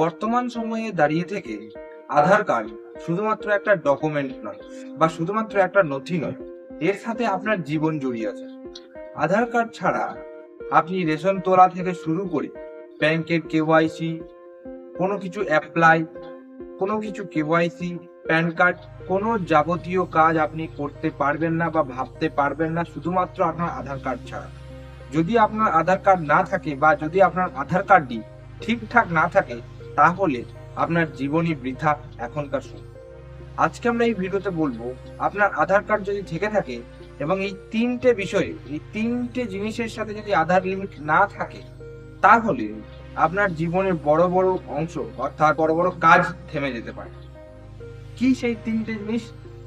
বর্তমান সময়ে দাঁড়িয়ে থেকে আধার কার্ড শুধুমাত্র একটা ডকুমেন্ট নয় বা শুধুমাত্র একটা নথি নয়, এর সাথে আপনার জীবন জড়িয়ে আছে। আধার কার্ড ছাড়া আপনি রেশন তোলা থেকে শুরু করে ব্যাংকের কেওয়াইসি কোনো কিছু অ্যাপ্লাই কোনো কিছু কেওয়াইসি প্যান কার্ড কোনো যাবতীয় কাজ আপনি করতে পারবেন না বা ভাবতে পারবেন না, শুধুমাত্র আপনার আধার কার্ড ছাড়া। যদি আপনার আধার কার্ড না থাকে বা যদি আপনার আধার কার্ডটি ঠিকঠাক না থাকে তাহলে আপনার জীবনই বৃথা এখনকার সময়। আজকে আমরা এই ভিডিওতে বলব, আপনার আধার কার্ড যদি থেকে থাকে এবং এই তিনটে বিষয়ে, এই তিনটে জিনিসের সাথে যদি আধার লিমিট না থাকে, তাহলে আপনার জীবনের বড় বড় অংশ অর্থাৎ বড় বড় কাজ থেমে যেতে পারে। কি সেই তিনটে জিনিস?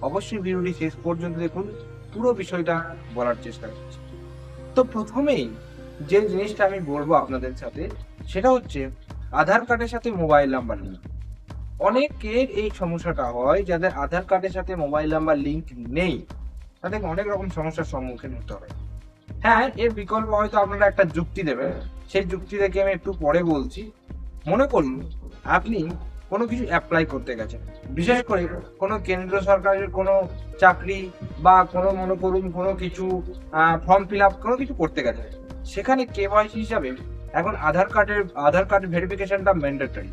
অবশ্যই ভিডিওটি শেষ পর্যন্ত দেখুন, পুরো বিষয়টা বলার চেষ্টা করছি। তো প্রথমেই যে জিনিসটা আমি বলব আপনাদের সাথে, সেটা হচ্ছে আধার কার্ডের সাথে মোবাইল নাম্বার লিঙ্ক অনেকের এই সমস্যাটা হয়, যাদের আধার কার্ডের সাথে মোবাইল নাম্বার লিঙ্ক নেই। তাদের অনেক রকম সমস্যার সম্মুখীন হতে হবে হ্যাঁ এর বিকল্প হয়তো আপনারা একটা যুক্তি দেবেন। সেই যুক্তি থেকে আমি একটু পরে বলছি। মনে করুন, আপনি কোনো কিছু অ্যাপ্লাই করতে গেছেন। বিশেষ করে কোনো কেন্দ্র সরকারের কোনো চাকরি বা কোনো, মনে করুন কোনো কিছু ফর্ম ফিল আপ কোনো কিছু করতে গেছেন। সেখানে কেওয়াইসি হিসাবে এখন আধার কার্ডের, আধার কার্ড ভেরিফিকেশনটা ম্যান্ডেটরি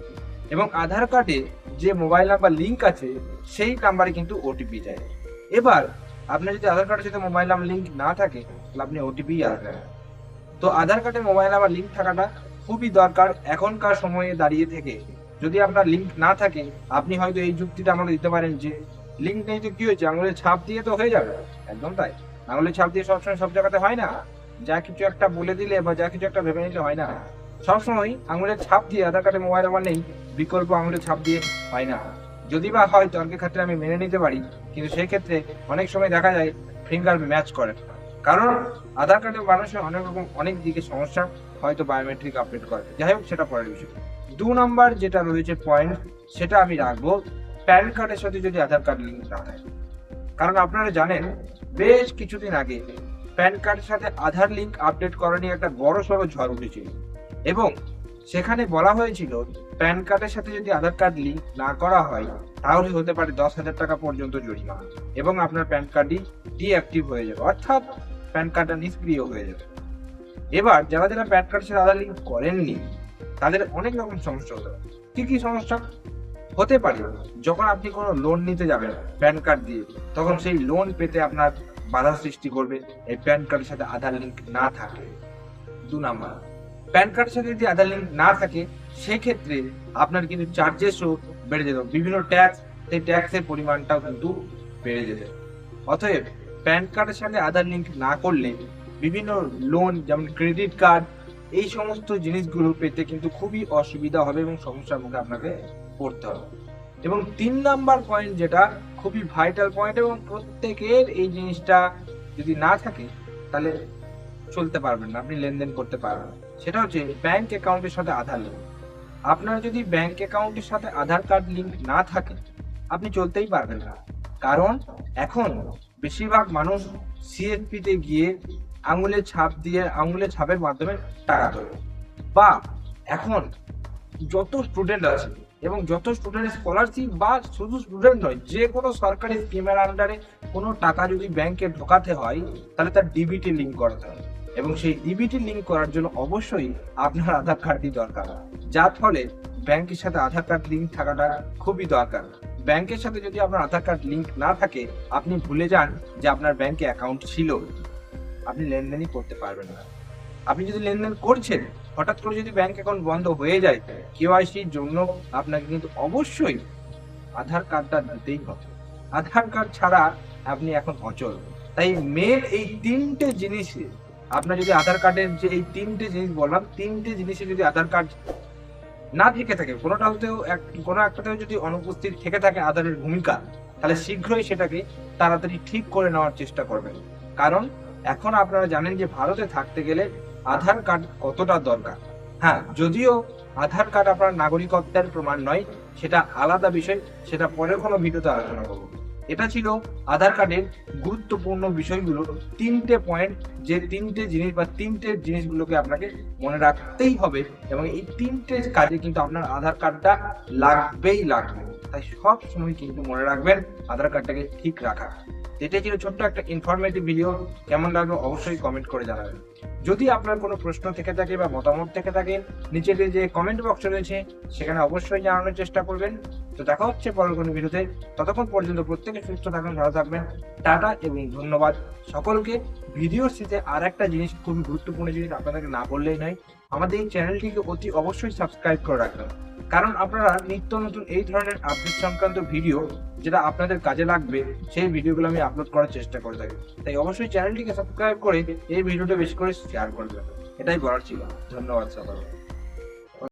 এবং আধার কার্ডে যে মোবাইল নাম্বার লিঙ্ক আছে, সেই নাম্বারে কিন্তু ওটিপি যায় এবার আপনার যদি আধার কার্ডের সাথে মোবাইল নাম্বার লিঙ্ক না থাকে, তাহলে আপনি ওটিপি আসবেন তো আধার কার্ডে মোবাইল নাম্বার লিঙ্ক থাকাটা খুবই দরকার এখনকার সময়ে দাঁড়িয়ে থেকে। যদি আপনার লিঙ্ক না থাকে, আপনি হয়তো এই যুক্তিটা আমাকে দিতে পারেন যে লিঙ্ক নেই তো কি হয়েছে? আঙুলের ছাপ দিয়ে তো হয়ে যাবে। একদম তাই। আঙুলের ছাপ দিয়ে সবসময় সব জায়গাতে হয় না। যা কিছু একটা বলে দিলে বা যা কিছু একটা ভেবে নিলে হয় না। সবসময় আঙুলের ছাপ দিয়ে আধার কার্ডে মোবাইল নাম্বার নেই, বিকল্প আঙুলের ছাপ দিয়ে হয় না। যদি বা হয়, তর্কের ক্ষেত্রে আমি মেনে নিতে পারি, কিন্তু সেই ক্ষেত্রে অনেক সময় দেখা যায় ফিঙ্গার ম্যাচ করে। কারণ আধার কার্ডে মানুষের অনেক রকম, অনেক দিকে সমস্যা হয়তো বায়োমেট্রিক আপডেট করে। যাই হোক, সেটা পরের বিষয়। দু নম্বর যেটা রয়েছে পয়েন্ট সেটা আমি রাখব প্যান কার্ডের সাথে যদি আধার কার্ড লিঙ্ক না থাকে। কারণ আপনারা জানেন, বেশ কিছুদিন আগে প্যান কার্ডের সাথে আধার লিঙ্ক আপডেট করা নিয়ে একটা বড় সড়ো ঝড় উঠেছিল এবং সেখানে বলা হয়েছিল, প্যান কার্ডের সাথে যদি আধার কার্ড লিঙ্ক না করা হয়, তাহলে হতে পারে দশ হাজার টাকা পর্যন্ত জরিমানা। এবং আপনার প্যান কার্ডটি ডিঅ্যাক্টিভ হয়ে যাবে, অর্থাৎ প্যান কার্ডটা নিষ্ক্রিয় হয়ে যাবে। এবার যারা যারা প্যান কার্ডের সাথে আধার লিঙ্ক করেননি, তাদের অনেক রকম সমস্যা হতে পারে। কি কি সমস্যা? হতে পারে, যখন আপনি কোনো লোন নিতে যাবেন, প্যান কার্ড দিয়ে, তখন সেই লোন পেতে আপনার বাধা সৃষ্টি করবে, এই প্যান কার্ডের সাথে আধার লিঙ্ক না থাকে। দু নাম্বার প্যান কার্ডের সাথে যদি আধার লিঙ্ক না থাকে, সেক্ষেত্রে আপনার কিন্তু চার্জেসও বেড়ে যেত। বিভিন্ন ট্যাক্স সেই ট্যাক্সের পরিমাণটাও কিন্তু বেড়ে যেত। অতএব প্যান কার্ডের সাথে আধার লিঙ্ক না করলে, বিভিন্ন লোন যেমন ক্রেডিট কার্ড এই সমস্ত জিনিসগুলো পেতে কিন্তু খুবই অসুবিধা হবে এবং সমস্যার মুখে আপনাকে পড়তে হবে। এবং তিন নাম্বার পয়েন্ট যেটা খুবই ভাইটাল পয়েন্ট এবং প্রত্যেকের এই জিনিসটা যদি না থাকে, তাহলে চলতে পারবেন না, আপনি লেনদেন করতে পারবেন। সেটা হচ্ছে ব্যাংক অ্যাকাউন্টের সাথে আধার লিঙ্ক আপনার যদি ব্যাংক অ্যাকাউন্টের সাথে আধার কার্ড লিঙ্ক না থাকে, আপনি চলতেই পারবেন না। কারণ এখন বেশিরভাগ মানুষ সিএসপি তে গিয়ে আঙুলের ছাপ দিয়ে আঙুলের ছাপের মাধ্যমে টাকা তোলে। বা এখন যত স্টুডেন্ট আছে এবং যত স্টুডেন্ট স্কলারশিপ বা শুধু স্টুডেন্ট নয়, যে কোনো সরকারি স্কিমের আন্ডারে কোনো টাকা যদি ব্যাংকে ঢোকাতে হয়, তাহলে তার ডিবিটি লিঙ্ক করাতে হয় এবং সেই ডিবিটি লিঙ্ক করার জন্য অবশ্যই আপনার আধার কার্ডটি দরকার। যার ফলে ব্যাংকের সাথে আধার কার্ড লিঙ্ক থাকাটা খুবই দরকার। ব্যাংকের সাথে যদি আপনার আধার কার্ড লিঙ্ক না থাকে, আপনি ভুলে যান যে আপনার ব্যাংকে অ্যাকাউন্ট ছিল। আপনি লেনদেনই করতে পারবেন না। আপনি যদি লেনদেন করছেন, হঠাৎ করে যদি ব্যাংক অ্যাকাউন্ট বন্ধ হয়ে যায় কেওয়াইসির জন্য আপনাকে কিন্তু অবশ্যই আধার কার্ডটা দিতেই হবে। আধার কার্ড ছাড়া আপনি এখন অচল। তাই মেন এই তিনটে জিনিসে আপনার যদি আধার কার্ডের যে এই তিনটে জিনিস বললাম, তিনটে জিনিসে যদি আধার কার্ড না থেকে থাকে কোনোটা হতেও এক, কোনো একটাতেও যদি অনুপস্থিত থেকে থাকে আধারের ভূমিকা, তাহলে শীঘ্রই সেটাকে তাড়াতাড়ি ঠিক করে নেওয়ার চেষ্টা করবেন। কারণ এখন আপনারা জানেন যে ভারতে থাকতে গেলে আধার কার্ড কতটা দরকার? হ্যাঁ যদিও আধার কার্ড আপনার নাগরিকত্বের প্রমাণ নয়, সেটা আলাদা বিষয়, সেটা পরে কোনো ভিডিওতে আলোচনা করব। এটা ছিল আধার কার্ডের গুরুত্বপূর্ণ বিষয়গুলো তিনটে পয়েন্ট যে তিনটে জিনিস বা তিনটে জিনিসগুলোকে আপনাকে মনে রাখতেই হবে এবং এই তিনটে কাজে কিন্তু আপনার আধার কার্ডটা লাগবেই লাগবে। তাই সব সময় কিন্তু মনে রাখবেন, আধার কার্ডটাকে ঠিক রাখা। এটাই ছিল ছোট্ট একটা ইনফরমেটিভ ভিডিও কেমন লাগল অবশ্যই কমেন্ট করে জানাবেন। যদি আপনার কোনো প্রশ্ন থেকে থাকে বা মতামত থেকে থাকে নিচের যে কমেন্ট বক্স রয়েছে, সেখানে অবশ্যই জানানোর চেষ্টা করবেন। তো দেখা হচ্ছে পরের কোনো ভিডিওতে। ততক্ষণ পর্যন্ত প্রত্যেকে সুস্থ থাকবেন ভালো থাকবেন। টাটা এবং ধন্যবাদ। সকলকে ভিডিওর শেষে আর একটা জিনিস খুবই গুরুত্বপূর্ণ জিনিস আপনাদেরকে না বললেই নয়, আমাদের এই চ্যানেলটিকে অতি অবশ্যই সাবস্ক্রাইব করে রাখবেন। কারণ আপনারা নিত্য নতুন এই ধরনের আপডেট সংক্রান্ত ভিডিও যেটা আপনাদের কাজে লাগবে, সেই ভিডিওগুলো আমি আপলোড করার চেষ্টা করে থাকি। তাই অবশ্যই চ্যানেলটিকে সাবস্ক্রাইব করে এই ভিডিওটা বেশি করে শেয়ার করবেন এটাই বলার ছিল। ধন্যবাদ সকলকে